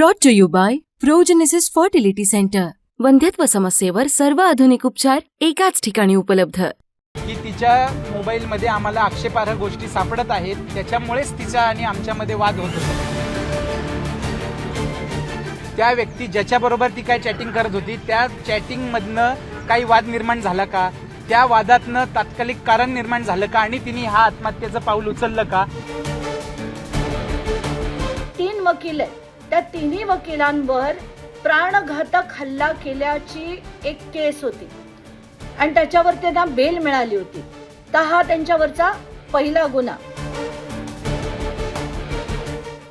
Brought to you by Progenesis fertility centre वंध्यत्व समस्येवर सर्व आधुनिक उपचार एकाच ठिकाणी उपलब्ध. की तिच्या मोबाईलमध्ये आम्हाला आक्षेपार्ह गोष्टी सापडत आहेत त्याच्यामुळेच तिचा आणि आमच्यामध्ये वाद होत होता. त्या व्यक्ती ज्याच्याबरोबर ती काय चॅटिंग करत होती त्या चॅटिंगमधनं काही वाद निर्माण झाला का? त्या वादातनं तात्कालिक कारण निर्माण झालं का? आणि तिने हा आत्महत्येचं पाऊल उचललं का? तीन वकील आहेत त्या तिन्ही वकिलांवर प्राणघातक हल्ला केल्याची एक केस होती. आणि त्याच्यावर त्यांना बेल मिळाली होती. तर हा त्यांच्यावरचा पहिला गुन्हा.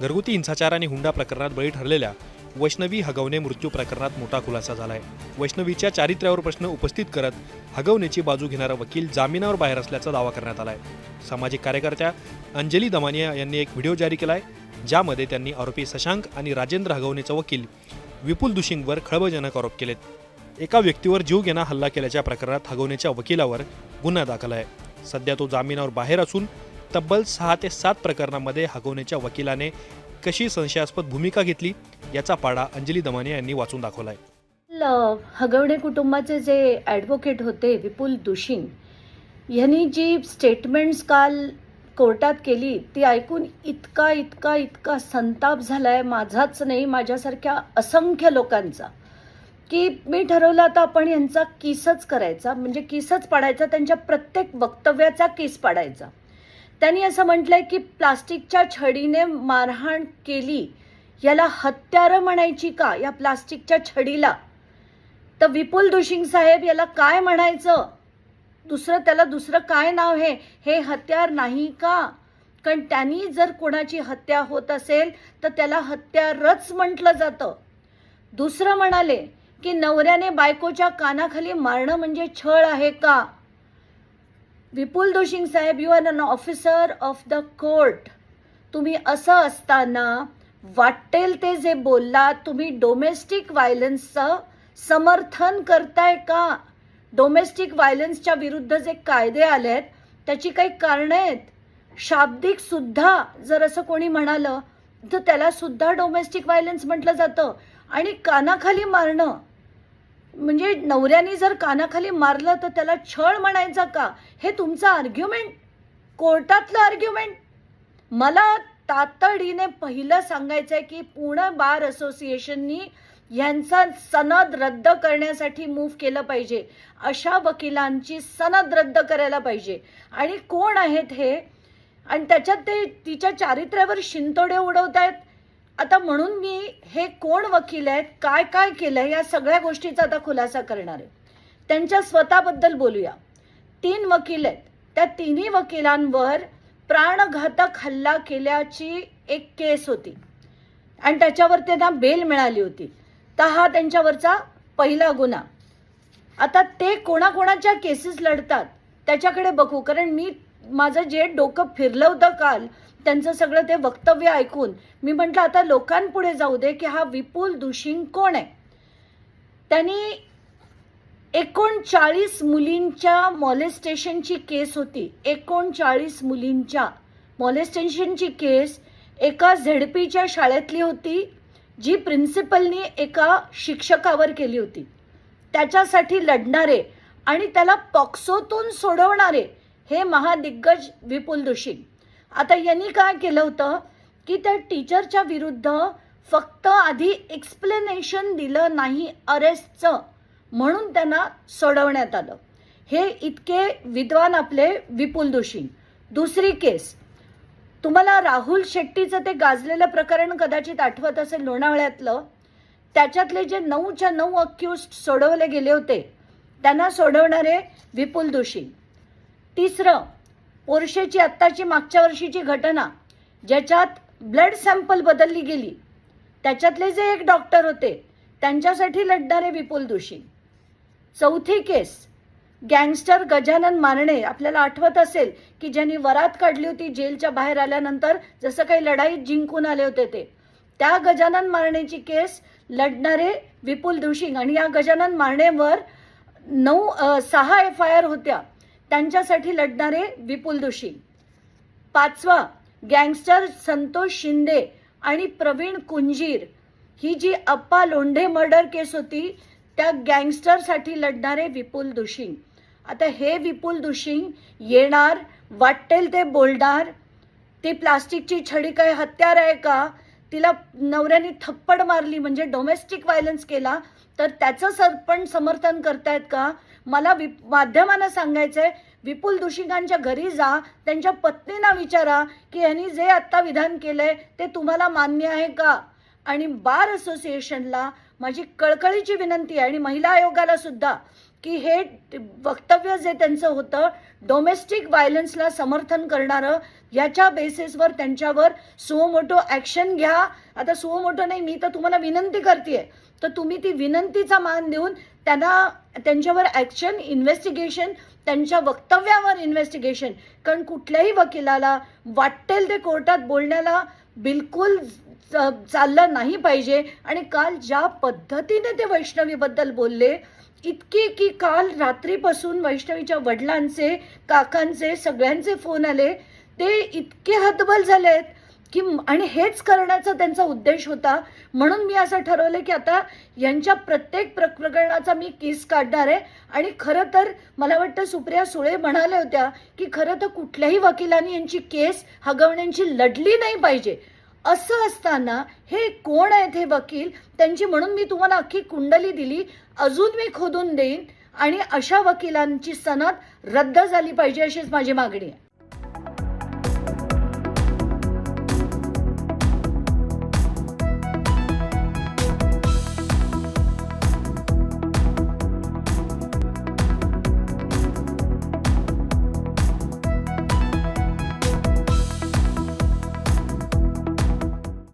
घरगुती हिंसाचार आणि हुंडा प्रकरणात बळी ठरलेल्या वैष्णवी हगवणे मृत्यू प्रकरणात मोठा खुलासा झालाय. वैष्णवीच्या चारित्र्यावर प्रश्न उपस्थित करत हगवणेची बाजू घेणारा वकील जामिनावर बाहेर असल्याचा दावा करण्यात आलाय. सामाजिक कार्यकर्त्या अंजली दमानिया यांनी एक व्हिडिओ जारी केलाय ज्यामध्ये त्यांनी आरोपी शशांक आणि राजेंद्र हगवणेचा वकील विपुल दुशिंगवर खळबळजनक आरोप केलेत. एका व्यक्तीवर जीव घेणा हल्ला केल्याच्या प्रकरणात हगवणेच्या वकिलावर गुन्हा दाखल आहे. सध्या तो जामिनावर बाहेर असून तब्बल सहा ते सात प्रकरणामध्ये हगवणेच्या वकिलाने कशी संशयास्पद भूमिका घेतली याचा पाडा अंजली दमाने यांनी वाचून दाखवलाय. हगवणे कुटुंबाचे जे ॲडव्होकेट होते विपुल दुशिंग यांनी जी स्टेटमेंट्स काल कोर्टात केली ती ऐकून इतका इतका इतका संताप झालाय माझाच नाही माझ्यासारख्या असंख्य लोकांचा. की मी ठरवलं आता आपण यांचा किसच करायचा म्हणजे किसच पाडायचा त्यांच्या प्रत्येक वक्तव्याचा किस पाडायचा. त्यांनी असं म्हटलंय की प्लास्टिकच्या छडीने मारहाण केली याला हत्यारं म्हणायची का या प्लास्टिकच्या छडीला? तर विपुल दुशिंग साहेब याला काय म्हणायचं? दुसरं त्याला दुसरं काय नाव हे हे हत्यार नाही का? कारण त्यांनी जर कोणाची हत्या होत असेल तर त्याला हत्यारच म्हटलं जातं. दुसरं म्हणाले की नवऱ्याने बायकोच्या कानाखाली मारणं म्हणजे छळ आहे का? विपुल दोशिंग साहेब you are an officer of the court तुम्ही असं असताना वाटेल ते जे बोललात तुम्ही डोमेस्टिक व्हायलन्सचं समर्थन करताय का? डोमेस्टिक व्हायलन्सच्या विरुद्ध जे कायदे आले आहेत त्याची काही कारणं आहेत? शाब्दिक सुद्धा जर असं कोणी म्हणालं तर त्याला सुद्धा डोमेस्टिक व्हायलन्स म्हटलं जातं. आणि कानाखाली मारणं म्हणजे नवऱ्याने जर कानाखाली मारलं तर त्याला छळ म्हणायचा का? हे तुमचं आर्ग्युमेंट कोर्टातलं आर्ग्युमेंट मला तातडीने पहिलं सांगायचं आहे की पुणे बार असोसिएशननी यांचा सनद रद्द करण्यासाठी मूव्ह केलं पाहिजे. अशा वकिलांची सनद रद्द करायला पाहिजे. आणि कोण आहेत हे? आणि त्याच्यात ते तिच्या चारित्र्यावर शिंतोडे उडवत आहेत आता म्हणून मी हे कोण वकील आहेत काय काय केलं या सगळ्या गोष्टीचा आता खुलासा करणार आहे. त्यांच्या स्वतःबद्दल बोलूया. तीन वकील आहेत. त्या तिन्ही वकिलांवर प्राणघातक हल्ला केल्याची एक केस होती. आणि त्याच्यावर त्यांना बेल मिळाली होती. तर हा त्यांच्यावरचा पहिला गुन्हा. आता ते कोणाकोणाच्या केसेस लढतात त्याच्याकडे बघू. कारण मी माझं जे डोकं फिरलं होतं काल त्यांचं सगळं ते वक्तव्य ऐकून मी म्हटलं आता लोकांपुढे जाऊ दे की हा विपुल दुशिंग कोण आहे? त्यांनी एकोणचाळीस मुलींच्या मॉलेस्टेशनची केस होती. एकोणचाळीस मुलींच्या मॉलेस्टेशनची केस एका झेडपीच्या शाळेतली होती जी प्रिन्सिपलनी एका शिक्षकावर केली होती. त्याच्यासाठी लढणारे आणि त्याला पॉक्सोतून सोडवणारे हे महादिग्गज विपुल दोषी आता यांनी काय केलं होतं की त्या टीचरच्या विरुद्ध फक्त आधी एक्सप्लेनेशन दिलं नाही अरेस्टचं म्हणून त्यांना सोडवण्यात आलं. हे इतके विद्वान आपले विपुल दोषी. दुसरी केस तुम्हाला राहुल शेट्टीचं ते गाजलेलं प्रकरण कदाचित आठवत असेल लोणावळ्यातलं त्याच्यातले जे नऊच्या नऊ अक्युज सोडवले गेले होते त्यांना सोडवणारे विपुल दोषी. तिसरं पोर्शेची आत्ताची मागच्या वर्षीची घटना ज्याच्यात ब्लड सॅम्पल बदलली गेली. त्याच्यातले जे एक डॉक्टर होते त्यांच्यासाठी लढणारे विपुल दोषी. चौथी केस. गँगस्टर गजानन मारणे आपल्याला आठवत असेल की ज्यांनी वरात काढली होती जेलच्या बाहेर आल्यानंतर जसं काही लढाईत जिंकून आले होते ते. त्या गजानन मारणेची केस लढणारे विपुल दुशिंग आणि या गजानन मारणेवर नऊ सहा एफ आय आर होत्या. त्यांच्यासाठी लढणारे विपुल दुशिंग पाचवा गँगस्टर संतोष शिंदे आणि प्रवीण कुंजीर. ही जी अप्पा लोंढे मर्डर केस होती त्या गँगस्टरसाठी लढणारे विपुल दुशिंग. आता हे विपुल दुशिंग येणार वाटेल ते बोलणार ती प्लास्टिकची छडी काय हत्यार आहे का? तिला नवऱ्याने थप्पड मारली म्हणजे डोमेस्टिक व्हायलन्स केला तर त्याचं सर पण समर्थन करतायत का? मला वि माध्यमांना सांगायचं आहे विपुल दुशिंगांच्या घरी जा त्यांच्या पत्नींना विचारा की यांनी जे आत्ता विधान केलं आहे ते तुम्हाला मान्य आहे का? आणि बार असोसिएशनला माझी कळकळीची विनंती आहे आणि महिला आयोगाला सुद्धा की हे वक्तव्य जे त्यांचं होतं डोमेस्टिक व्हायलन्सला समर्थन करणारं याच्या बेसिसवर त्यांच्यावर सुओमोटो ॲक्शन घ्या. आता सुओमोटो नाही मी तर तुम्हाला विनंती करते तर तुम्ही ती विनंतीचा मान देऊन त्यांना त्यांच्यावर ॲक्शन इन्व्हेस्टिगेशन त्यांच्या वक्तव्यावर इन्व्हेस्टिगेशन कारण कुठल्याही वकिलाला वाटेल ते कोर्टात बोलण्याला बिलकुल चाललं नाही पाहिजे. आणि काल ज्या पद्धतीने ते वैष्णवीबद्दल बोलले इतके की काल रात्रीपासून वैष्णवीच्या वडिलांचे काकांचे सगळ्यांचे फोन आले. ते इतके हतबल झालेत की आणि हेच करण्याचा त्यांचा उद्देश होता. म्हणून मी असं ठरवलं की आता यांच्या प्रत्येक प्रकरणाचा मी केस काढणार आहे. आणि खरं तर मला वाटतं सुप्रिया सुळे म्हणाल्या होत्या की खरं तर कुठल्याही वकिलांनी यांची केस हगवण्यांची लढली नाही पाहिजे. असं असताना हे कोण आहेत हे वकील? त्यांची म्हणून मी तुम्हाला अख्खी कुंडली दिली. अजून मी खोदून देईन आणि अशा वकिलांची सनद रद्द झाली पाहिजे अशीच माझी मागणी आहे.